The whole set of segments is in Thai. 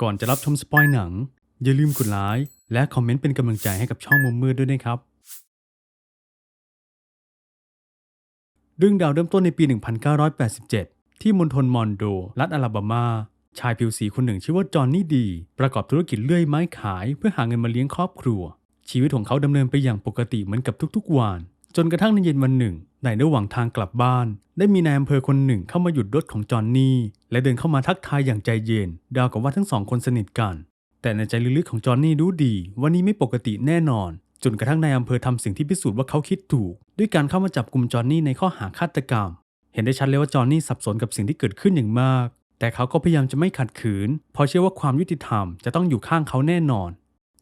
ก่อนจะรับชมสปอยหนัง อย่าลืมกดไลค์และคอมเมนต์เป็นกำลังใจให้กับช่องมุมมืดด้วยนะครับ เรื่องราวเริ่มต้นในปี 1987 ที่มณฑลมอนโด รัฐอลาบามา ชายผิวสีคนหนึ่งชื่อว่าจอห์นนี่ดี ประกอบธุรกิจเลื่อยไม้ขาย เพื่อหาเงินมาเลี้ยงครอบครัว ชีวิตของเขาดำเนินไปอย่างปกติเหมือนกับทุกๆวัน จนกระทั่งในเย็นวันหนึ่ง ในระหว่างทางกลับบ้าน ได้มีนายอำเภอคนหนึ่งเข้ามาหยุดรถของจอห์นนี่ และเดินเข้ามาทักทายอย่างใจเย็นราวกับว่าทั้งสองคนสนิทกัน แต่ในใจลึกๆของจอห์นนี่รู้ดีว่านี่ไม่ปกติแน่นอน จนกระทั่งนายอำเภอทำสิ่งที่พิสูจน์ว่าเขาคิดถูก ด้วยการเข้ามาจับกลุ่มจอห์นนี่ในข้อหาฆาตกรรม เห็นได้ชัดเลยว่าจอห์นนี่สับสนกับสิ่งที่เกิดขึ้นอย่างมาก แต่เขาก็พยายามจะไม่ขัดขืน เพราะเชื่อว่าความยุติธรรมจะต้องอยู่ข้างเขาแน่นอน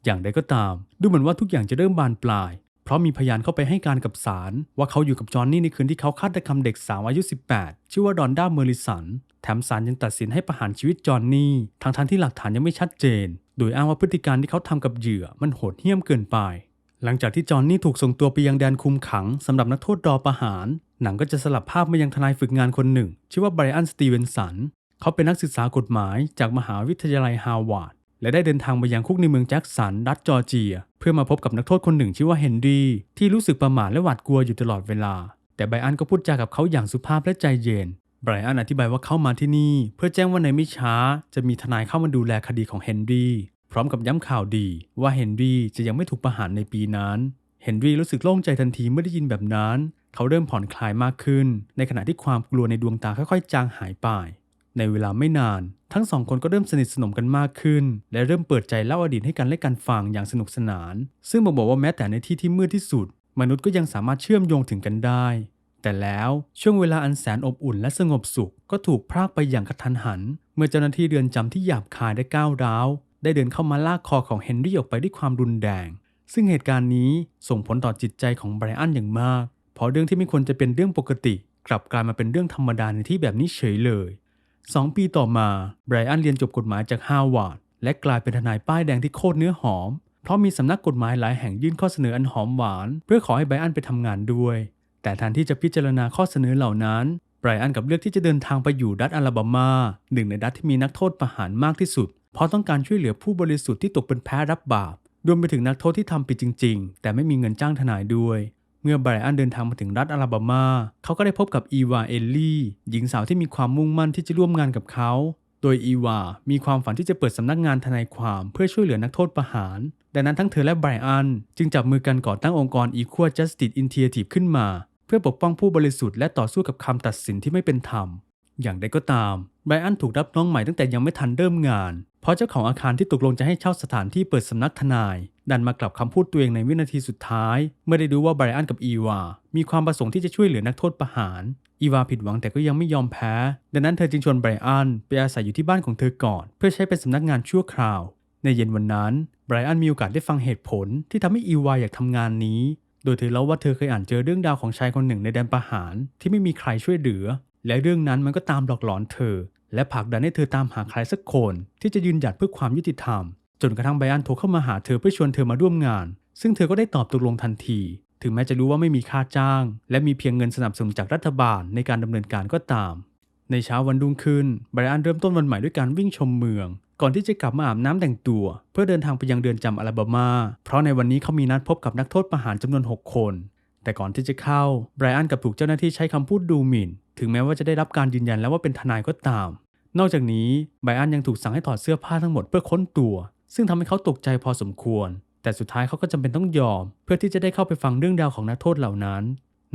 อย่างใดก็ตาม ดูเหมือนว่าทุกอย่างจะเริ่มบานปลาย เพราะมีพยานเข้าไปให้การกับศาลว่าเขาอยู่กับจอห์นนี่ในคืนที่เขาฆาตกรรมเด็กสาวอายุ 18 ชื่อว่าดอนด้าเมอริสัน แถมศาลยังตัดสินให้ประหารชีวิตจอห์นนี่ทั้งทที่หลักฐานยังไม่ชัดเจน โดยอ้างว่าพฤติการที่เขาทำกับเหยื่อมันโหดเหี้ยมเกินไป หลังจากที่จอห์นนี่ถูกส่งตัวไปยังแดนคุมขังสำหรับนักโทษรอประหาร หนังก็จะสลับภาพมายังทนายฝึกงานคนหนึ่ง ชื่อว่าไบรอันสตีเวนสันเขาเป็นนักศึกษากฎหมายจากมหาวิทยาลัยฮาวาดและได้เดินทางไปยังคุกในเมืองแจ็คสันรัฐจอร์เจีย เพื่อมาพบกับนักโทษคนหนึ่งชื่อว่าเฮนรี่ที่รู้สึกประหม่าและหวาดกลัวอยู่ตลอดเวลา แต่ไบรอันก็พูดจากับเขาอย่างสุภาพและใจเย็นไบรอันอธิบายว่าเข้ามาที่นี่ เพื่อแจ้งว่าในไม่ช้า จะมีทนายเข้ามาดูแลคดีของเฮนรี่พร้อมกับย้ำข่าวดี ว่าเฮนรี่จะยังไม่ถูกประหารในปีนั้นเฮนรี่รู้สึกโล่งใจทันทีเมื่อได้ยินแบบนั้น เขาเริ่มผ่อนคลายมากขึ้น ในขณะที่ความกลัวในดวงตาค่อยๆ จางหายไป ในเวลาไม่นาน ทั้งสองคนก็เริ่มสนิทสนมกันมากขึ้น และเริ่มเปิดใจเล่าอดีตให้กันและกันฟังอย่างสนุกสนาน ซึ่งบอกบอกว่าแม้แต่ในที่ที่มืดที่สุด มนุษย์ก็ยังสามารถเชื่อมโยงถึงกันได้ แต่แล้วช่วงเวลาอันแสนอบอุ่นและสงบสุขก็ถูกพรากไปอย่างกระทันหัน เมื่อเจ้าหน้าที่เรือนจำที่หยาบคายได้ก้าวร้าวได้เดินเข้ามาลากคอของเฮนรี่ออกไปด้วยความรุนแรงซึ่งเหตุการณ์นี้ส่งผลต่อจิตใจของไบรอันอย่างมาก เพราะเรื่องที่ไม่ควรจะเป็นเรื่องปกติ กลับกลายมาเป็นเรื่องธรรมดาในที่แบบนี้เฉยเลย 2ปีต่อมาไบรอันเรียนจบกฎหมายจากฮาวาดและกลายเป็นทนายป้ายแดงที่โคตรเนื้อหอม เพราะมีสำนักกฎหมายหลายแห่งยื่นข้อเสนออันหอมหวาน เพื่อขอให้ไบรอันไปทำงานด้วย แต่แทนที่จะพิจารณาข้อเสนอเหล่านั้นไบรอันกับเลือกที่จะเดินทางไปอยู่รัฐอลาบามาหนึ่งในรัฐที่มีนักโทษประหารมากที่สุด เพราะต้องการช่วยเหลือผู้บริสุทธิ์ที่ตกเป็นแพ้รับบาปรวมไปถึงนักโทษที่ทำผิดจริง ๆ แต่ไม่มีเงินจ้างทนายด้วย มื่อไบรอันเดินทางมาถึงรัฐอลาบามา เขาก็ได้พบกับอีวาเอลลี่หญิงสาวที่มีความมุ่งมั่นที่จะร่วมงานกับเขา โดยอีวา มีความฝันที่จะเปิดสำนักงานทนายความเพื่อช่วยเหลือนักโทษประหาร ดังนั้นทั้งเธอและไบรอันจึงจับมือกันก่อตั้งองค์กร Equal Justice Initiative ขึ้นมา เพื่อปกป้องผู้บริสุทธิ์และต่อสู้กับคำตัดสินที่ไม่เป็นธรรม อย่างใดก็ตามไบรอันถูกรับน้องใหม่ตั้งแต่ยังไม่ทันเริ่มงาน เพราะเจ้าของอาคารที่ตกลงจะให้เช่าสถานที่เปิดสำนักทนาย ดันมากลับคำพูดตัวเองในวินาทีสุดท้าย เมื่อได้รู้ว่าไบรอันกับอีวา มีความประสงค์ที่จะช่วยเหลือนักโทษประหาร อีวาผิดหวังแต่ก็ยังไม่ยอมแพ้ ดังนั้นเธอจึงชวนไบรอันไปอาศัยอยู่ที่บ้านของเธอก่อน เพื่อใช้เป็นสำนักงานชั่วคราว ในเย็นวันนั้นไบรอันมีโอกาสได้ฟังเหตุผลที่ทำให้อีวาอยากทำงานนี้ โดยเธอเล่าว่าเธอเคยอ่านเจอเรื่องราวของชายคนหนึ่งในแดนประหารที่ไม่มีใครช่วยเหลือ และเรื่องนั้นมันก็ตามหลอกหลอนเธอ และผลักดันให้เธอตามหาใครสักคนที่จะยืนหยัดเพื่อความยุติธรรม จนกระทั่งไบรอันโทรเข้ามาหาเธอเพื่อชวนเธอมาร่วมงาน ซึ่งเธอก็ได้ตอบตกลงทันที ถึงแม้จะรู้ว่าไม่มีค่าจ้าง และมีเพียงเงินสนับสนุนจากรัฐบาลในการดำเนินการก็ตาม ในเช้าวันรุ่งขึ้นไบรอันเริ่มต้นวันใหม่ด้วยการวิ่งชมเมือง ก่อนที่จะกลับมาอาบน้ำแต่งตัว เพื่อเดินทางไปยังเรือนจำอลาบามา เพราะในวันนี้เขามีนัดพบกับนักโทษประหารจำนวน 6 คน แต่ก่อนที่จะเข้าไบรอันกับถูกเจ้าหน้าที่ใช้คำพูดดูหมิ่น ถึงแม้ว่าจะได้รับการยืนยันแล้วว่าเป็นทนายก็ตามนอกจากนี้ไบรอันยังถูกสั่งให้ถอดเสื้อผ้าทั้งหมดเพื่อค้นตัว ซึ่งทำให้เขาตกใจพอสมควร แต่สุดท้ายเขาก็จำเป็นต้องยอม เพื่อที่จะได้เข้าไปฟังเรื่องราวของนักโทษเหล่านั้น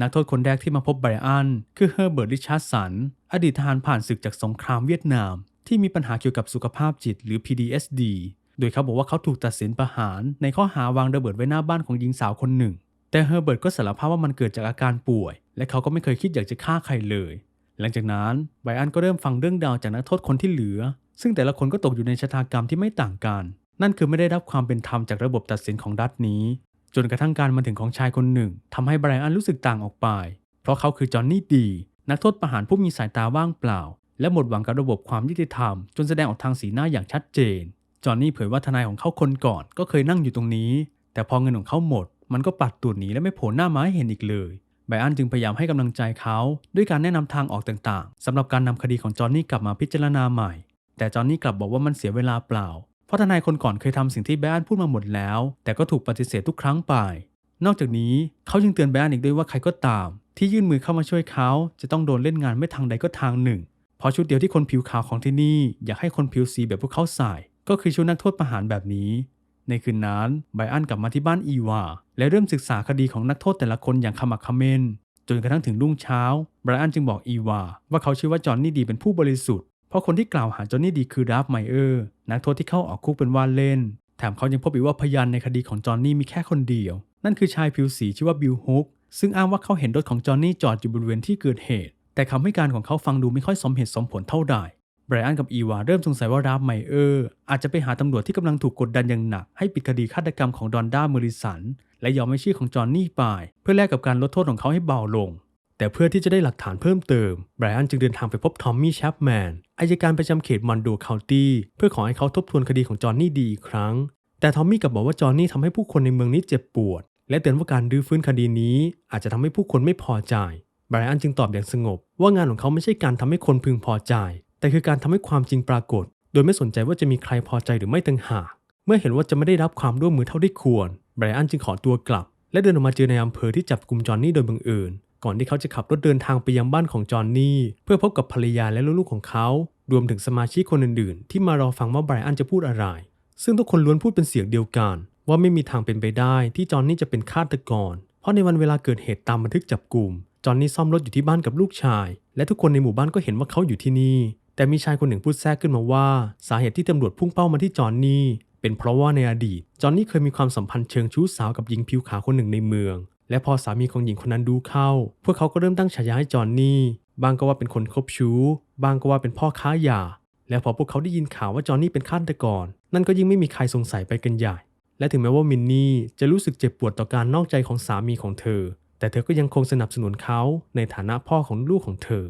นักโทษคนแรกที่มาพบไบรอันคือเฮอร์เบิร์ตริชาร์ดสัน อดีตทหารผ่านศึกจากสงครามเวียดนาม ที่มีปัญหาเกี่ยวกับสุขภาพจิตหรือ PTSD โดยเขาบอกว่าเขาถูกตัดสินประหาร ในข้อหาวางระเบิดไว้หน้าบ้านของหญิงสาวคนหนึ่ง แต่เฮอร์เบิร์ตก็สารภาพว่ามันเกิดจากอาการป่วย และเขาก็ไม่เคยคิดอยากจะฆ่าใครเลย หลังจากนั้นไบรอันก็เริ่มฟังเรื่องราวจากนักโทษคนที่เหลือ ซึ่งแต่ละคนก็ตกอยู่ในชะตากรรมที่ไม่ต่างกัน นั่นคือไม่ได้รับความเป็นธรรมจากระบบตัดสินของรัฐนี้ จนกระทั่งการมาถึงของชายคนหนึ่งทำให้ไบรอันรู้สึกต่างออกไป เพราะเขาคือจอห์นนี่ดี นักโทษประหารผู้มีสายตาว่างเปล่า และหมดหวังกับระบบความยุติธรรม จนแสดงออกทางสีหน้าอย่างชัดเจน จอห์นนี่เผยว่าทนายของเขาคนก่อนก็เคยนั่งอยู่ตรงนี้ แต่พอเงินของเขาหมด มันก็ปัดตูดหนีและไม่โผล่หน้ามาให้เห็นอีกเลยไบรอันจึงพยายามให้กำลังใจเขาด้วยการแนะนำทางออกต่างๆสำหรับการนำคดีของจอห์นนี่กลับมาพิจารณาใหม่ แต่จอห์นนี่กลับบอกว่ามันเสียเวลาเปล่า ราะทนายคนก่อนเคยทำสิ่งที่ไบอันพูดมาหมดแล้ว แต่ก็ถูกปฏิเสธทุกครั้งไป นอกจากนี้เขายังเตือนไบอันอีกด้วยว่าใครก็ตาม ที่ยื่นมือเข้ามาช่วยเขา จะต้องโดนเล่นงานไม่ทางใดก็ทางหนึ่ง เพราะชุดเดียวที่คนผิวขาวของที่นี่ อยากให้คนผิวสีแบบพวกเขาใส่ ก็คือชุดนักโทษประหารแบบนี้ ในคืนนั้นไบอันกลับมาที่บ้านอีวา และเริ่มศึกษาคดีของนักโทษแต่ละคนอย่างขมักขม้นจนกระทั่งถึงรุ่งเช้าไบรอันจึงบอกอีวาว่าเขาเชื่อว่าจอห์นนี่ดีเป็นผู้บริสุทธิ์ เพราะคนที่กล่าวหาจอห์นนี่ดีคือราฟไมเออร์ นักโทษที่เข้าออกคุกเป็นว่าเล่น แถมเขายังพบอีกว่าพยานในคดีของจอห์นนี่มีแค่คนเดียว นั่นคือชายผิวสีชื่อว่าบิลฮุกซึ่งอ้างว่าเขาเห็นรถของจอห์นนี่จอดอยู่บริเวณที่เกิดเหตุ แต่คำให้การของเขาฟังดูไม่ค่อยสมเหตุสมผลเท่าใดไบรอันกับอีวาเริ่มสงสัยว่าราฟไมเออร์ อาจจะไปหาตำรวจที่กำลังถูกกดดันอย่างหนัก ให้ปิดคดีฆาตกรรมของดอนด้าเมอริสัน และยอมให้ชื่อของจอห์นนี่ไป เพื่อแลกกับการลดโทษของเขาให้เบาลง แต่เพื่อที่จะได้หลักฐานเพิ่มเติมไบรอันจึงเดินทางไปพบทอมมี่แชปแมนอายการประจำเขตมอนโดคาวตี้เพื่อขอให้เขาทบทวนคดีของจอห์นนี่ดีอีกครั้ง แต่ทอมมี่กลับบอกว่าจอห์นนี่ทำให้ผู้คนในเมืองนี้เจ็บปวด และเตือนว่าการรื้อฟื้นคดีนี้ อาจจะทำให้ผู้คนไม่พอใจไบรอันจึงตอบอย่างสงบ ว่างานของเขาไม่ใช่การทำให้คนพึงพอใจ แต่คือการทำให้ความจริงปรากฏ โดยไม่สนใจว่าจะมีใครพอใจหรือไม่ต่างหากเมื่อเห็นว่าจะไม่ได้รับความร่วมมือเท่าที่ควรไบรอันจึงขอตัวกลับ และเดินออกมาเจอในอำเภอที่จับกลุ่มจอห์นนี่โดยบังเอิญ ก่อนที่เขาจะขับรถเดินทางไปยังบ้านของจอห์นนี่เพื่อพบกับภรรยาและลูกๆของเขา รวมถึงสมาชิกคนอื่นๆ ที่มารอฟังว่าไบรอันจะพูดอะไร ซึ่งทุกคนล้วนพูดเป็นเสียงเดียวกัน ว่าไม่มีทางเป็นไปได้ที่จอห์นนี่จะเป็นฆาตกร เพราะในวันเวลาเกิดเหตุตามบันทึกจับกลุ่มจอห์นนี่ซ่อมรถอยู่ที่บ้านกับลูกชาย และทุกคนในหมู่บ้านก็เห็นว่าเขาอยู่ที่นี่ แต่มีชายคนหนึ่งพูดแทรกขึ้นมาว่า สาเหตุที่ตำรวจพุ่งเป้ามาที่จอห์นนี่เป็นเพราะว่าในอดีตจอห์นนี่เคยมีความสัมพันธ์เชิงชู้สาวกับหญิงผิวขาวคนหนึ่งในเมือง และพอสามีของหญิงคนนั้นดูเข้า พวกเขาก็เริ่มตั้งฉายาให้จอห์นนี่ บางก็ว่าเป็นคนคบชู้ บางก็ว่าเป็นพ่อค้ายา และพอพวกเขาได้ยินข่าวว่าจอห์นนี่เป็นฆาตกร นั่นก็ยิ่งไม่มีใครสงสัยไปกันใหญ่ และถึงแม้ว่ามินนี่จะรู้สึกเจ็บปวดต่อการนอกใจของสามีของเธอ แต่เธอก็ยังคงสนับสนุนเขาในฐานะพ่อของลูกของเธอ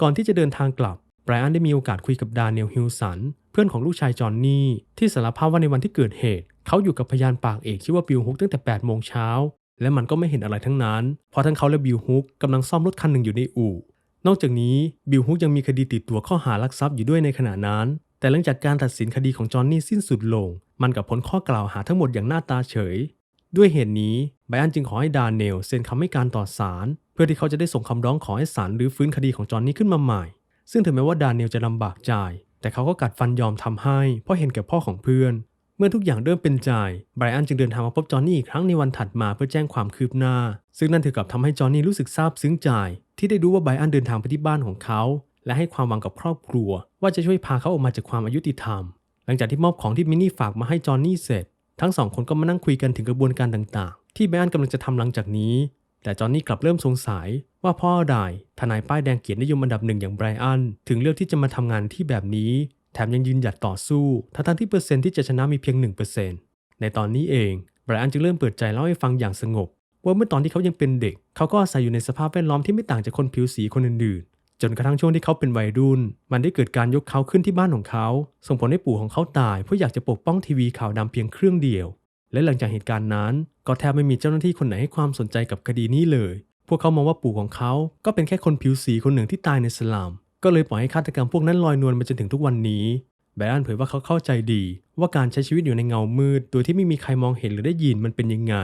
ก่อนที่จะเดินทางกลับไบรอันได้มีโอกาสคุยกับดาเนียลฮิลสันเพื่อนของลูกชายจอห์นนี่ที่สารภาพว่าในวันที่เกิดเหตุ เขาอยู่กับพยานปากเอกชื่อว่าบิลฮุกตั้งแต่8โมงเช้า และมันก็ไม่เห็นอะไรทั้งนั้น เพราะทั้งเขาและบิลฮุกกำลังซ่อมรถคันหนึ่งอยู่ในอู่ นอกจากนี้บิลฮุกยังมีคดีติดตัวข้อหารักทรัพย์อยู่ด้วยในขณะนั้น แต่หลังจากการตัดสินคดีของจอห์นนี่สิ้นสุดลง มันกับพ้นข้อกล่าวหาทั้งหมดอย่างหน้าตาเฉย ด้วยเหตุนี้ไบอันจึงขอให้ดาเนลเซ็นคำให้การต่อศาลเพื่อที่เขาจะได้ส่งคำร้องขอให้ศาลรื้อฟื้นคดีของจอห์นนี่ขึ้นมาใหม่ ซึ่งถึงแม้ว่าดาเนลจะลำบากใจแต่เขาก็กัดฟันยอมทำให้เพราะเห็นแก่พ่อของเพื่อน เมื่อทุกอย่างเริ่มเป็นใจไบรอันจึงเดินทางมาพบจอห์นนี่อีกครั้งในวันถัดมาเพื่อแจ้งความคืบหน้า ซึ่งนั่นถือกับทำให้จอห์นนี่รู้สึกซาบซึ้งใจที่ได้รู้ว่าไบรอันเดินทางไปที่บ้านของเขา และให้ความหวังกับครอบครัว ว่าจะช่วยพาเขาออกมาจากความอายุติธรรม หลังจากที่มอบของที่มินนี่ฝากมาให้จอห์นนี่เสร็จ ทั้งสองคนก็มานั่งคุยกันถึงกระบวนการต่างๆ ที่ไบรอันกำลังจะทำหลังจากนี้ แต่จอห์นนี่กลับเริ่มสงสัย ว่าเพ่อใดทนายป้ายแดงเกียรตินิยมอันดับหนึ่งอย่างไบรอันถึงเลือกที่จะมาทำงานที่แบบนี้ ถมยังยืนหยัดต่อสู้ ทั้งๆที่เปอร์เซ็นต์ที่จะชนะมีเพียง 1%ในตอนนี้เองไบรอันจึงเริ่มเปิดใจเล่าให้ฟังอย่างสงบ ว่าเมื่อตอนที่เขายังเป็นเด็ก เขาก็อาศัยอยู่ในสภาพแวดล้อมที่ไม่ต่างจากคนผิวสีคนอื่นๆ จนกระทั่งช่วงที่เขาเป็นวัยรุ่น มันได้เกิดการยกเขาขึ้นที่บ้านของเขา ส่งผลให้ปู่ของเขาตาย เพราะอยากจะปกป้องทีวีข่าวดำเพียงเครื่องเดียว และหลังจากเหตุการณ์นั้น ก็แทบไม่มีเจ้าหน้าที่คนไหนให้ความสนใจกับคดีนี้เลย พวกเขามองว่าปู่ของเขา ก็เป็นแค่คนผิวสีคนหนึ่งที่ตายในสลาม ก็เลยปล่อยให้ฆาตกรรมพวกนั้นลอยนวลมาจนถึงทุกวันนี้แบรอันเผยว่าเขาเข้าใจดี ว่าการใช้ชีวิตอยู่ในเงามืด โดยที่ไม่มีใครมองเห็นหรือได้ยินมันเป็นยังไง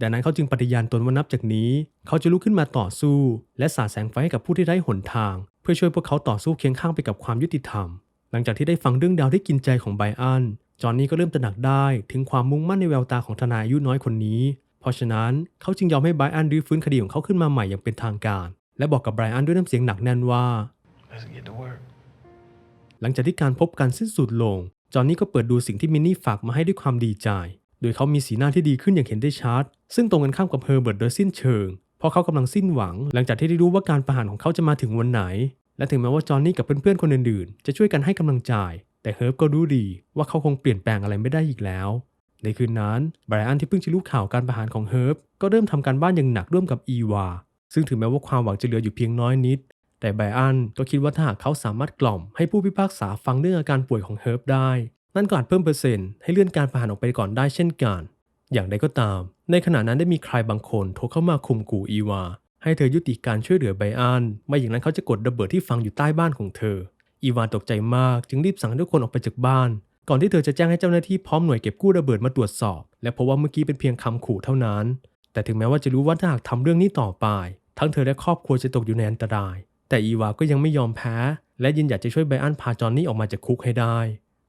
ดังนั้นเขาจึงปฏิญาณตนว่านับจากนี้ เขาจะลุกขึ้นมาต่อสู้ และสาดแสงไฟให้กับผู้ที่ไร้หนทาง เพื่อช่วยพวกเขาต่อสู้เคียงข้างไปกับความยุติธรรม หลังจากที่ได้ฟังเรื่องราวที่กินใจของไบรอัน จอห์นนี่ก็เริ่มตระหนักได้ ถึงความมุ่งมั่นในแววตาของทนายอายุน้อยคนนี้ เพราะฉะนั้นเขาจึงยอมให้ไบรอันรื้อฟื้นคดีของเขาขึ้นมาใหม่อย่างเป็นทางการ และบอกกับไบอันด้วยน้ำเสียงหนักแน่นว่า Let's get to work. หลังจากที่การพบกันสิ้นสุดลง จอห์นนี่ก็เปิดดูสิ่งที่มินนี่ฝากมาให้ด้วยความดีใจ โดยเขามีสีหน้าที่ดีขึ้นอย่างเห็นได้ชัด ซึ่งตรงกันข้ามกับเฮอร์เบิร์ตโดยสิ้นเชิง เพราะเขากำลังสิ้นหวัง หลังจากที่ได้รู้ว่าการประหารของเขาจะมาถึงวันไหน และถึงแม้ว่าจอห์นนี่กับเพื่อนๆคนอื่นๆ จะช่วยกันให้กำลังใจ แต่เฮิร์บก็รู้ดีว่าเขาคงเปลี่ยนแปลงอะไรไม่ได้อีกแล้ว ในคืนนั้นไบรอันที่เพิ่งจะรู้ข่าวการประหารของเฮิร์บก็เริ่มทำการบ้านอย่างหนักร่วมกับอีวาซึ่งถึงแม้ว่าความหวังจะเหลืออยู่เพียงน้อยนิด แต่ไบรอันก็คิดว่าถ้าหากเขาสามารถกล่อมให้ผู้พิพากษาฟังเรื่องอาการป่วยของเฮิร์บได้ นั่นก็อาจเพิ่มเปอร์เซ็นต์ให้เลื่อนการประหารออกไปก่อนได้เช่นกัน อย่างใดก็ตาม ในขณะนั้นได้มีใครบางคนโทรเข้ามาข่มขู่อีวา ให้เธอยุติการช่วยเหลือไบรอันไม่อย่างนั้นเขาจะกดระเบิดที่ฝังอยู่ใต้บ้านของเธอ อีวาตกใจมากจึงรีบสั่งให้ทุกคนออกไปจากบ้าน ก่อนที่เธอจะแจ้งให้เจ้าหน้าที่พร้อมหน่วยเก็บกู้ระเบิดมาตรวจสอบ และพบว่าเมื่อกี้เป็นเพียงคำขู่เท่านั้น แต่ถึงแม้ว่าจะรู้ว่าถ้าหากทำเรื่องนี้ต่อไป ทั้งเธอและครอบครัวจะตกอยู่ในอันตราย แต่อีวาก็ยังไม่ยอมแพ้ และยินอยากจะช่วยไบอันพาจอนนี่ออกมาจากคุกให้ได้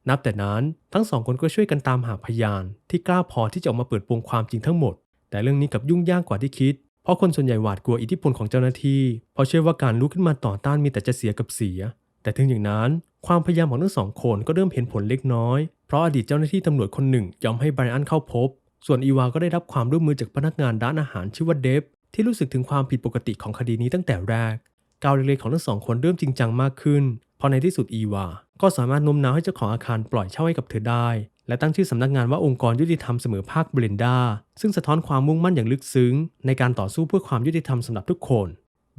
นับแต่นั้นทั้งสองคนก็ช่วยกันตามหาพยาน ที่กล้าพอที่จะออกมาเปิดโปงความจริงทั้งหมด แต่เรื่องนี้กับยุ่งยากกว่าที่คิด เพราะคนส่วนใหญ่หวาดกลัวอิทธิพลของเจ้าหน้าที่ เพราะเชื่อว่าการลุกขึ้นมาต่อต้านมีแต่จะเสียกับเสีย แต่ถึงอย่างนั้น ความพยายามของทั้งสองคนก็เริ่มเห็นผลเล็กน้อย เพราะอดีตเจ้าหน้าที่ตำรวจคนหนึ่งยอมให้ไบรอันเข้าพบ ส่วนอีวาก็ได้รับความร่วมมือจากพนักงานร้านอาหารชื่อว่าเดฟที่รู้สึกถึงความผิดปกติของคดีนี้ตั้งแต่แรก ก้าวเล็กๆของทั้งสองคนเริ่มจริงจังมากขึ้นพอในที่สุดอีวา ก็สามารถโน้มน้าวให้เจ้าของอาคารปล่อยเช่าให้กับเธอได้ และตั้งชื่อสำนักงานว่าองค์กรยุติธรรมเสมอภาคเบรนดา ซึ่งสะท้อนความมุ่งมั่นอย่างลึกซึ้ง ในการต่อสู้เพื่อความยุติธรรมสำหรับทุกคน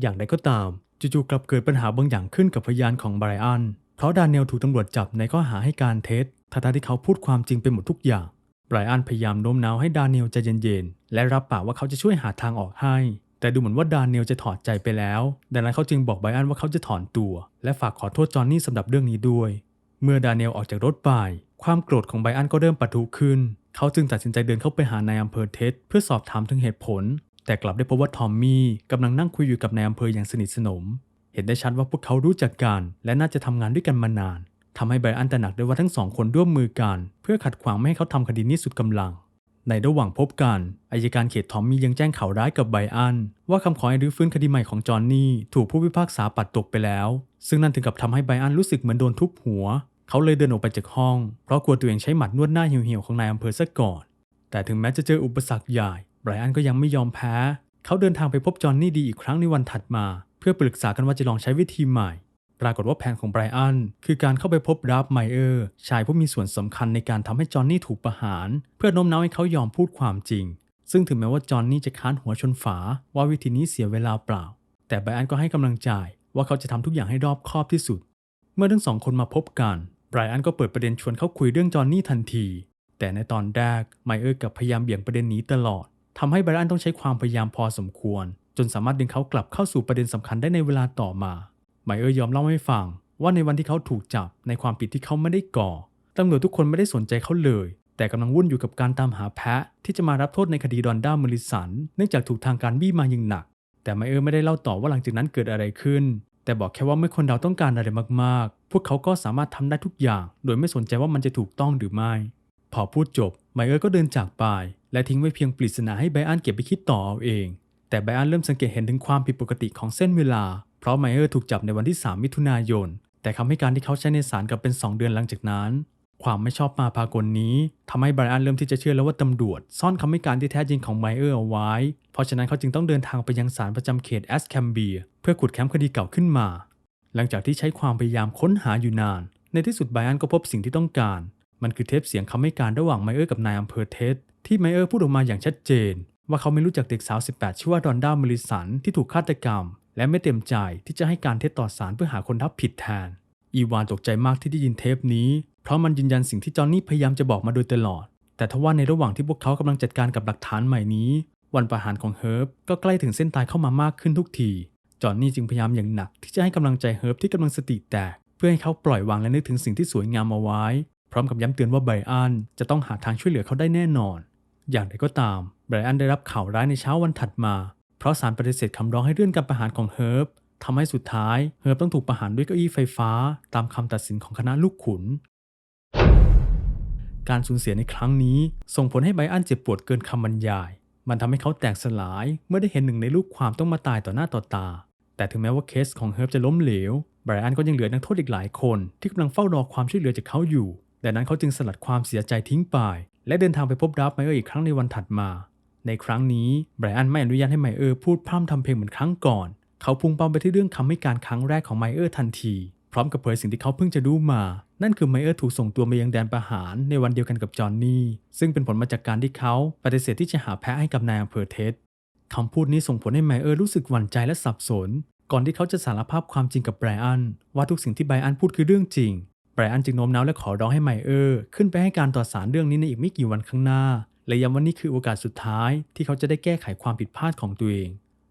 อย่างไรก็ตามจู่ๆกลับเกิดปัญหาบางอย่างขึ้นกับพยานของไบรอัน เพราะดานเนลถูกตำรวจจับในข้อหาให้การเท็จทั้งที่เขาพูดความจริงไปหมดทุกอย่างไบรอันพยายามโน้มน้าวให้ดานเนลใจเย็นๆ และรับปากว่าเขาจะช่วยหาทางออกให้ แต่ดูเหมือนว่าดานเนลจะถอดใจไปแล้ว ดังนั้นเขาจึงบอกไบรอันว่าเขาจะถอนตัว และฝากขอโทษจอห์นนี่สำหรับเรื่องนี้ด้วย เมื่อดานเนลออกจากรถไป ความโกรธของไบรอันก็เริ่มปะทุขึ้น เขาจึงตัดสินใจเดินเข้าไปหานายอำเภอเท็ดเพื่อสอบถามถึงเหตุผล แต่กลับได้พบว่าทอมมี่กำลังนั่งคุยอยู่กับนายอำเภออย่างสนิทสนม เห็นได้ชัดว่าพวกเขารู้จักกัน และน่าจะทำงานด้วยกันมานานทำให้ไบรอันตระหนักได้ว่าทั้งสองคนร่วมมือกัน เพื่อขัดขวางไม่ให้เขาทำคดีนี้สุดกำลัง ในระหว่างพบกัน อายการเขตทอมมี่ยังแจ้งข่าวร้ายกับไบอัน ว่าคำขอให้รื้อฟื้นคดีใหม่ของจอห์นนี่ถูกผู้พิพากษาปัดตกไปแล้ว ซึ่งนั่นถึงกับทำให้ไบอันรู้สึกเหมือนโดนทุบหัว เขาเลยเดินออกไปจากห้อง เพราะกลัวตัวเองใช้หมัดนวดหน้าเหี่ยวๆของนายอำเภอซะก่อน แต่ถึงแม้จะเจออุปสรรคใหญ่ไบอันก็ยังไม่ยอมแพ้ เขาเดินทางไปพบจอห์นนี่ดีอีกครั้งในวันถัดมา เพื่อปรึกษากันว่าจะลองใช้วิธีใหม่ ปรากฏว่าแผนของไบรอันคือการเข้าไปพบราฟไมเออร์ชายผู้มีส่วนสำคัญในการทำให้จอห์นนี่ถูกประหาร เพื่อโน้มน้าวให้เขายอมพูดความจริง ซึ่งถึงแม้ว่าจอห์นนี่จะค้านหัวชนฝา ว่าวิธีนี้เสียเวลาเปล่า แต่ไบรอันก็ให้กำลังใจว่าเขาจะทำทุกอย่างให้รอบคอบที่สุด เมื่อทั้งสองคนมาพบกันไบรอันก็เปิดประเด็นชวนเขาคุยเรื่องจอห์นนี่ทันที แต่ในตอนแรกไมเออร์กับพยายามเบี่ยงประเด็นนี้ตลอดทำให้ไบรอันต้องใช้ความพยายามพอสมควร จนสามารถดึงเขากลับเข้าสู่ประเด็นสำคัญได้ในเวลาต่อมา ไมเออร์ยอมเล่าให้ฟัง ว่าในวันที่เขาถูกจับในความผิดที่เขาไม่ได้ก่อตำรวจทุกคนไม่ได้สนใจเขาเลย แต่กำลังวุ่นอยู่กับการตามหาแพะ ที่จะมารับโทษในคดีดอนด้าเมลิสัน เนื่องจากถูกทางการบี้มาอย่างหนัก แต่ไมเออร์ไม่ได้เล่าต่อว่าหลังจากนั้นเกิดอะไรขึ้น แต่บอกแค่ว่าเมื่อคนเราต้องการอะไรมากๆ พวกเขาก็สามารถทำได้ทุกอย่าง โดยไม่สนใจว่ามันจะถูกต้องหรือไม่ พอพูดจบไมเออร์ก็เดินจากไป และทิ้งไว้เพียงปริศนาให้ไบรอันเก็บไปคิดต่อเอาเอง แต่ไบรอันเริ่มสังเกตเห็นถึงความผิดปกติของเส้นเวลา เพราะไมเออร์ถูกจับในวันที่ 3 มิถุนายน แต่คำให้การที่เขาใช้ในศาลกลับเป็น 2 เดือนหลังจากนั้น ความไม่ชอบมาพากลนี้ทำให้ไบรอันเริ่มที่จะเชื่อแล้วว่าตำรวจ ซ่อนคำให้การที่แท้จริงของไมเออร์เอาไว้ เพราะฉะนั้นเขาจึงต้องเดินทางไปยังศาลประจำเขตแอสแคมเบียเพื่อขุดแคมป์คดีเก่าขึ้นมา หลังจากที่ใช้ความพยายามค้นหาอยู่นาน ในที่สุดไบรอันก็พบสิ่งที่ต้องการ มันคือเทปเสียงคำให้การระหว่างไมเออร์กับนายอำเภอเท็ดที่ไมเออร์พูดออกมาอย่างชัดเจน ว่าเขาไม่รู้จักเด็กสาว 18 ชื่อว่าดอนด้าเมลิสันที่ถูกฆาตกรรม และไม่เต็มใจที่จะให้การเท็จต่อศาลเพื่อหาคนทับผิดแทน อีวานตกใจมากที่ได้ยินเทปนี้ เพราะมันยืนยันสิ่งที่จอห์นนี่พยายามจะบอกมาโดยตลอด แต่ทว่าในระหว่างที่พวกเขากำลังจัดการกับหลักฐานใหม่นี้ วันประหารของเฮิร์บก็ใกล้ถึงเส้นตายเข้ามามากขึ้นทุกที จอห์นนี่จึงพยายามอย่างหนักที่จะให้กำลังใจเฮิร์บที่กำลังสติแตกเพื่อให้เขาปล่อยวางและนึกถึงสิ่งที่สวยงามเอาไว้ พร้อมกับย้ำเตือนว่าไบรอันจะต้องหาทางช่วยเหลือเขาได้แน่นอน อย่างไรก็ตามไบรอันได้รับข่าวร้ายในเช้าวันถัดมา เพราะศาลปฏิเสธคำร้องให้เลื่อนการประหารของเฮิร์บทำให้สุดท้ายเฮิร์บต้องถูกประหารด้วยเก้าอี้ไฟฟ้า ตามคำตัดสินของคณะลูกขุน การสูญเสียในครั้งนี้ ส่งผลให้ไบรอันเจ็บปวดเกินคำบรรยาย มันทำให้เขาแตกสลายเมื่อได้เห็นหนึ่งในลูกความต้องมาตายต่อหน้าต่อตา แต่ถึงแม้ว่าเคสของเฮิร์บจะล้มเหลวไบรอันก็ยังเหลือนักโทษอีกหลายคนที่กำลังเฝ้ารอความช่วยเหลือจากเขาอยู่ ดังนั้นเขาจึงสลัดความเสียใจทิ้งไป และเดินทางไปพบรับไมเออร์อีกครั้งในวันถัดมา ในครั้งนี้ไบรอันไม่อนุญาตให้ไมเออร์พูดพร่ำทำเพลงเหมือนครั้งก่อน เขาพุ่งเป้าไปที่เรื่องคำให้การครั้งแรกของไมเออร์ทันที พร้อมกับเผยสิ่งที่เขาเพิ่งจะรู้มา นั่นคือไมเออร์ถูกส่งตัวมายังแดนประหารในวันเดียวกันกับจอห์นนี่ซึ่งเป็นผลมาจากการที่เขาปฏิเสธที่จะหาแพะให้กับนายอำเภอเท็ดคำพูดนี้ส่งผลให้ไมเออร์รู้สึกหวั่นใจและสับสน ก่อนที่เขาจะสารภาพความจริงกับไบรอันว่าทุกสิ่งที่ไบรอันพูดคือเรื่องจริงไบรอันจึงโน้มน้าวและขอร้องให้ไมเออร์ขึ้นไปให้การต่อศาลเรื่องนี้ในอีกไม่กี่วันข้างหน้า และย้ำว่านี่คือโอกาสสุดท้ายที่เขาจะได้แก้ไขความผิดพลาดของตัวเอง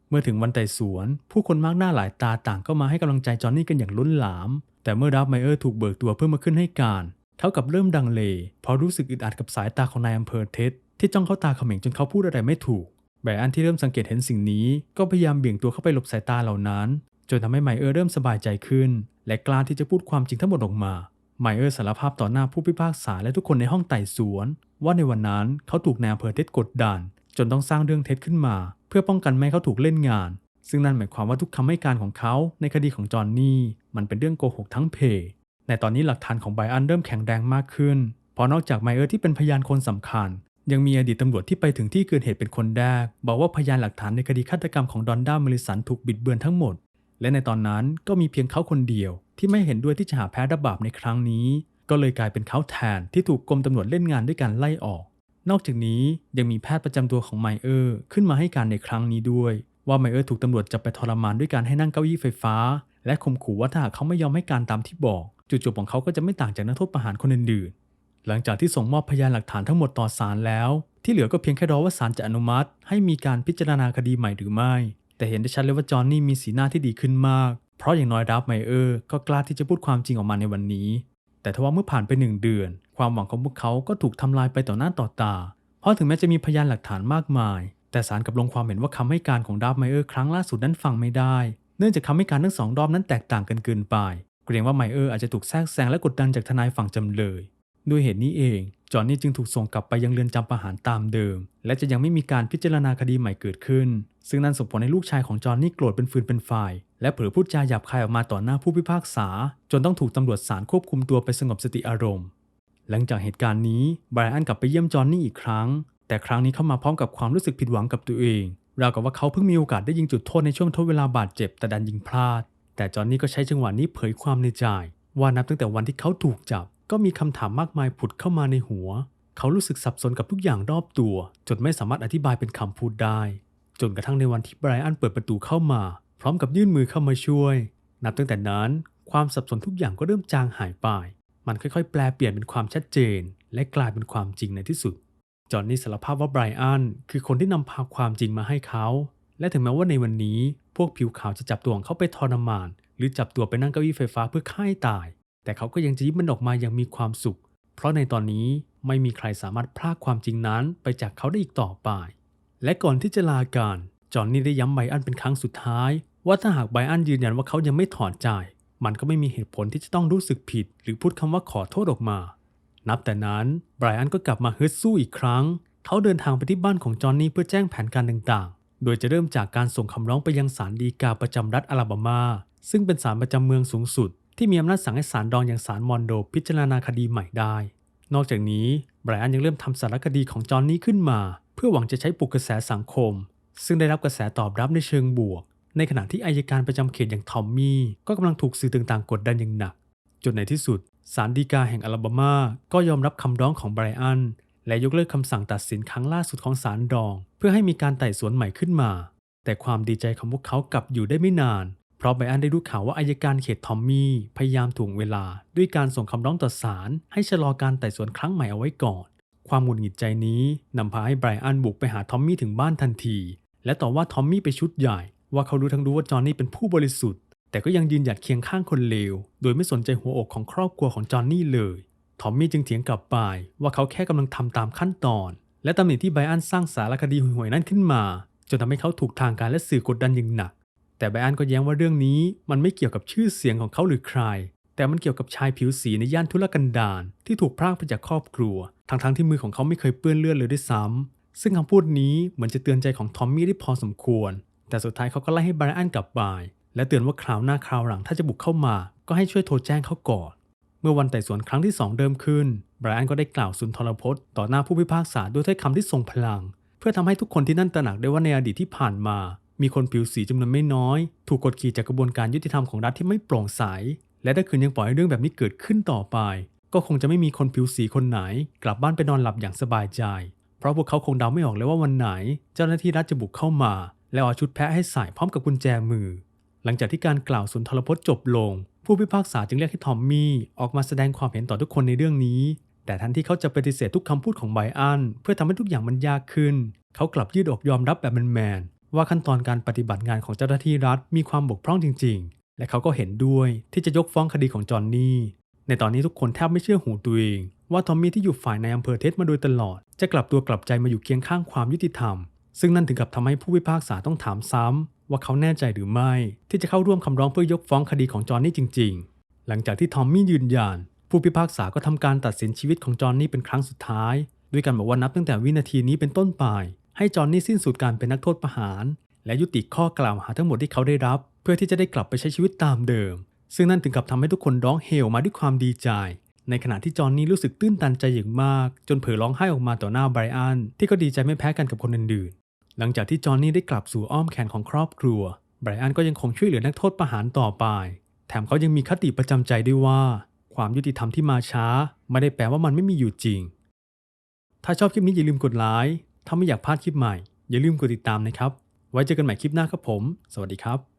เมื่อถึงวันไต่สวน ผู้คนมากหน้าหลายตาต่างก็มาให้กำลังใจจอห์นนี่กันอย่างล้นหลาม แต่เมื่อดับไมเออร์ถูกเบิกตัวเพื่อมาขึ้นให้การ เขากลับเริ่มดังเลเพราะรู้สึกอึดอัดกับสายตาของนายอำเภอเท็ดที่จ้องเข้าตาเขม็งจนเขาพูดอะไรไม่ถูกไบรอันที่เริ่มสังเกตเห็นสิ่งนี้ ก็พยายามเบี่ยงตัวเข้าไปหลบสายตาเหล่านั้น จนทำให้ไมเออร์เริ่มสบายใจขึ้น และกล้าที่จะพูดความจริงทั้งหมดออกมาไมเออร์สารภาพต่อหน้าผู้พิพากษาและทุกคนในห้องไต่สวน ว่าในวันนั้นเขาถูกนายอำเภอเท็ดกดดัน จนต้องสร้างเรื่องเท็จขึ้นมา เพื่อป้องกันไม่ให้เขาถูกเล่นงาน ซึ่งนั่นหมายความว่าทุกคำให้การของเขาในคดีของจอห์นนี่มันเป็นเรื่องโกหกทั้งเพในตอนนี้หลักฐานของไบรอันเริ่มแข็งแรงมากขึ้น เพราะนอกจากไมเออร์ที่เป็นพยานคนสำคัญ ยังมีอดีตตำรวจที่ไปถึงที่เกิดเหตุเป็นคนแรก บอกว่าพยานหลักฐานในคดีฆาตกรรมของดอนด้าเมลิสันถูกบิดเบือนทั้งหมด และในตอนนั้นก็มีเพียงเขาคนเดียวที่ไม่เห็นด้วยที่จะหาแพ้ระบาปในครั้งนี้ ก็เลยกลายเป็นเขาแทนที่ถูกกรมตำรวจเล่นงานด้วยการไล่ออก นอกจากนี้ยังมีแพทย์ประจำตัวของไมเออร์ขึ้นมาให้การในครั้งนี้ด้วย ว่าไมเออร์ถูกตำรวจจับไปทรมานด้วยการให้นั่งเก้าอี้ไฟฟ้า และข่มขู่ว่าถ้าหากเขาไม่ยอมให้การตามที่บอกจุดจบของเขาก็จะไม่ต่างจากนักโทษประหารคนอื่นๆ หลังจากที่ส่งมอบพยานหลักฐานทั้งหมดต่อศาลแล้ว ที่เหลือก็เพียงแค่รอว่าศาลจะอนุมัติ ให้มีการพิจารณาคดีใหม่หรือไม่ แต่เห็นได้ชัดเลยว่าจอห์นนี่มีสีหน้าที่ดีขึ้นมาก เพราะอย่างน้อยดับไมเออร์ก็กล้าที่จะพูดความจริงออกมาในวันนี้ แต่ทว่าเมื่อผ่านไปหนึ่งเดือน ความหวังของพวกเขาก็ถูกทำลายไปต่อหน้าต่อตา เพราะถึงแม้จะมีพยานหลักฐานมากมาย แต่ศาลกับลงความเห็นว่าคำให้การของดับไมเออร์ครั้งล่าสุดนั้นฟังไม่ได้ เนื่องจากคำให้การทั้งสองรอบนั้นแตกต่างกันเกินไป เกรงว่าไมเออร์อาจจะถูกแทรกแซงและกดดันจากทนายฝั่งจำเลย ด้วยเหตุนี้เอง จอห์นนี่จึงถูกส่งกลับไปยังเรือนจำประหารตามเดิม และจะยังไม่มีการพิจารณาคดีใหม่เกิดขึ้น ซึ่งนั่นส่งผลให้ลูกชายของจอห์นนี่โกรธเป็นฟืนเป็นไฟ และเผลอพูดจาหยาบคายออกมาต่อหน้าผู้พิพากษา จนต้องถูกตำรวจศาลควบคุมตัวไปสงบสติอารมณ์ หลังจากเหตุการณ์นี้ไบรอันกลับไปเยี่ยมจอห์นนี่อีกครั้ง แต่ครั้งนี้เข้ามาพร้อมกับความรู้สึกผิดหวังกับตัวเอง ราวกับว่าเขาเพิ่งมีโอกาสได้ยิงจุดโทษในช่วงทดเวลาบาดเจ็บแต่ดันยิงพลาด แต่จอห์นนี่ก็ใช้จังหวะนี้เผยความในใจ ว่านับตั้งแต่วันที่เขาถูกจับ ก็มีคำถามมากมายผุดเข้ามาในหัว เขารู้สึกสับสนกับทุกอย่างรอบตัว จนไม่สามารถอธิบายเป็นคำพูดได้ จนกระทั่งในวันที่ไบรอันเปิดประตูเข้ามา พร้อมกับยื่นมือเข้ามาช่วย นับตั้งแต่นั้นความสับสนทุกอย่างก็เริ่มจางหายไป มันค่อยๆ แปลเปลี่ยนเป็นความชัดเจน และกลายเป็นความจริงในที่สุด จอห์นนี่สารภาพว่าไบรอันคือคนที่นำพาความจริงมาให้เขา และถึงแม้ว่าในวันนี้ พวกผิวขาวจะจับตัวของเขาไปทรมาน หรือจับตัวไปนั่งเก้าอี้ไฟฟ้าเพื่อฆ่าให้ตาย แต่เขาก็ยังจะยิ้มมันออกมาอย่างมีความสุข เพราะในตอนนี้ไม่มีใครสามารถพรากความจริงนั้นไปจากเขาได้อีกต่อไป และก่อนที่จะลาการจอห์นนี่ได้ย้ำไบรอันเป็นครั้งสุดท้าย ว่าถ้าหากไบรอันยืนยันว่าเขายังไม่ถอนใจมันก็ไม่มีเหตุผลที่จะต้องรู้สึกผิด หรือพูดคำว่าขอโทษออกมา นับแต่นั้นไบรอันก็กลับมาฮึดสู้อีกครั้ง เขาเดินทางไปที่บ้านของจอห์นนี่เพื่อแจ้งแผนการต่างๆ โดยจะเริ่มจากการส่งคำร้องไปยังศาลฎีกาประจำรัฐอลาบามา ซึ่งเป็นศาลประจำเมืองสูงสุด ที่มีอำนาจสั่งให้ศาลรองอย่างศาลมอนโดพิจารณาคดีใหม่ได้ นอกจากนี้ไบรอันยังเริ่มทำสารคดีของจอห์นนี่ขึ้นมา เพื่อหวังจะใช้ปลุกกระแสสังคม ซึ่งได้รับกระแสตอบรับในเชิงบวก ในขณะที่อายการประจำเขตอย่างทอมมี่ก็กำลังถูกสื่อต่างๆ กดดันอย่างหนัก จนในที่สุดศาลฎีกาแห่งอลาบามา ก็ยอมรับคำร้องของไบรอัน และยกเลิกคำสั่งตัดสินครั้งล่าสุดของศาลรอง เพื่อให้มีการไต่สวนใหม่ขึ้นมา แต่ความดีใจของพวกเขากลับอยู่ได้ไม่นาน เพราะไบรอันได้รู้ข่าวว่าอายการเขตทอมมี่พยายามถ่วงเวลา ด้วยการส่งคำร้องต่อศาลให้ชะลอการไต่สวนครั้งใหม่เอาไว้ก่อน ความหงุดหงิดใจนี้นำพาให้ไบรอันบุกไปหาทอมมี่ถึงบ้านทันที และต่อว่าทอมมี่ไปชุดใหญ่ ว่าเขารู้ทั้งรู้ว่าจอห์นนี่เป็นผู้บริสุทธิ์ แต่ก็ยังยืนหยัดเคียงข้างคนเลว โดยไม่สนใจหัวอกของครอบครัวของจอห์นนี่เลย ทอมมี่จึงเถียงกลับไปว่าเขาแค่กำลังทำตามขั้นตอน และตำหนิที่ไบรอันสร้างสารคดีห่วยๆนั่นขึ้นมา จนทำให้เขาถูกทางการและสื่อกดดันอย่างหนัก แต่ไบรอันก็แย้งว่าเรื่องนี้มันไม่เกี่ยวกับชื่อเสียงของเขาหรือใคร แต่มันเกี่ยวกับชายผิวสีในย่านทุรกันดารที่ถูกพรากไปจากครอบครัว ทั้งๆที่มือของเขาไม่เคยเปื้อนเลือดเลยด้วยซ้ำซึ่งคำพูดนี้เหมือนจะเตือนใจของทอมมี่ได้พอสมควร แต่สุดท้ายเขาก็ไล่ให้ไบรอันกลับไปและเตือนว่าคราวหน้าคราวหลังถ้าจะบุกเข้ามา ก็ให้ช่วยโทรแจ้งเขาก่อน เมื่อวันไต่สวนครั้งที่ 2เริ่มขึ้นไบรอันก็ได้กล่าวสุนทรพจน์ต่อหน้าผู้พิพากษาด้วยถ้อยคำที่ทรงพลัง เพื่อทำให้ทุกคนที่นั่นตระหนักได้ว่าในอดีตที่ผ่านมา มีคนผิวสีจำนวนไม่น้อย ถูกกดขี่จากกระบวนการยุติธรรมของรัฐที่ไม่โปร่งใส และถ้าคืนยังปล่อยให้เรื่องแบบนี้เกิดขึ้นต่อไป ก็คงจะไม่มีคนผิวสีคนไหน กลับบ้านไปนอนหลับอย่างสบายใจ เพราะพวกเขาคงเดาไม่ออกเลยว่าวันไหน เจ้าหน้าที่รัฐจะบุกเข้ามา แล้วเอาชุดแพะให้ใส่พร้อมกับกุญแจมือ หลังจากที่การกล่าวสุนทรพจน์จบลง ผู้พิพากษาจึงเรียกให้ทอมมี่ออกมาแสดงความเห็นต่อทุกคนในเรื่องนี้ แต่ทันที่เขาจะปฏิเสธทุกคำพูดของไบอันเพื่อทำให้ทุกอย่างมันยากขึ้น เขากลับยืดอกยอมรับแบบแมนๆว่าขั้นตอนการปฏิบัติงานของเจ้าหน้าที่รัฐมีความบกพร่องจริง ๆ และเขาก็เห็นด้วยที่จะยกฟ้องคดีของจอห์นนี่ในตอนนี้ทุกคนแทบไม่เชื่อหูตัวเองว่าทอมมี่ที่อยู่ฝ่ายในอำเภอเท็ดมาโดยตลอด จะกลับตัวกลับใจมาอยู่เคียงข้างความยุติธรรม ซึ่งนั่นถึงกับทำให้ผู้พิพากษาต้องถามซ้ำว่าเขาแน่ใจหรือไม่ ที่จะเข้าร่วมคำร้องเพื่อยกฟ้องคดีของจอห์นนี่จริง ๆ หลังจากที่ทอมมี่ยืนยัน ผู้พิพากษาก็ทำการตัดสินชีวิตของจอห์นนี่เป็นครั้งสุดท้าย ด้วยการบอกว่านับตั้งแต่วินาทีนี้เป็นต้นไป ให้จอห์นนี่สิ้นสุดการเป็นนักโทษประหาร และยุติข้อกล่าวหาทั้งหมดที่เขาได้รับ เพื่อที่จะได้กลับไปใช้ชีวิตตามเดิม ซึ่งนั่นถึงกับทำให้ทุกคนร้องเฮลมาด้วยความดีใจในขณะที่จอห์นนี่รู้สึกตื้นตันใจอย่างมาก จนเผลอร้องไห้ออกมาต่อหน้าไบรอันที่ก็ดีใจไม่แพ้กันกับคนอื่น หลังจากที่จอห์นนี่ได้กลับสู่อ้อมแขนของครอบครัว ไบรอันก็ยังคงช่วยเหลือนักโทษประหารต่อไป แถมเขายังมีคติประจำใจด้วยว่า ความยุติธรรมที่มาช้า ไม่ได้แปลว่ามันไม่มีอยู่จริง ถ้าชอบคลิปนี้อย่าลืมกดไลค์ ถ้าไม่อยากพลาดคลิปใหม่ อย่าลืมกดติดตามนะครับ ไว้เจอกันใหม่คลิปหน้าครับผม สวัสดีครับ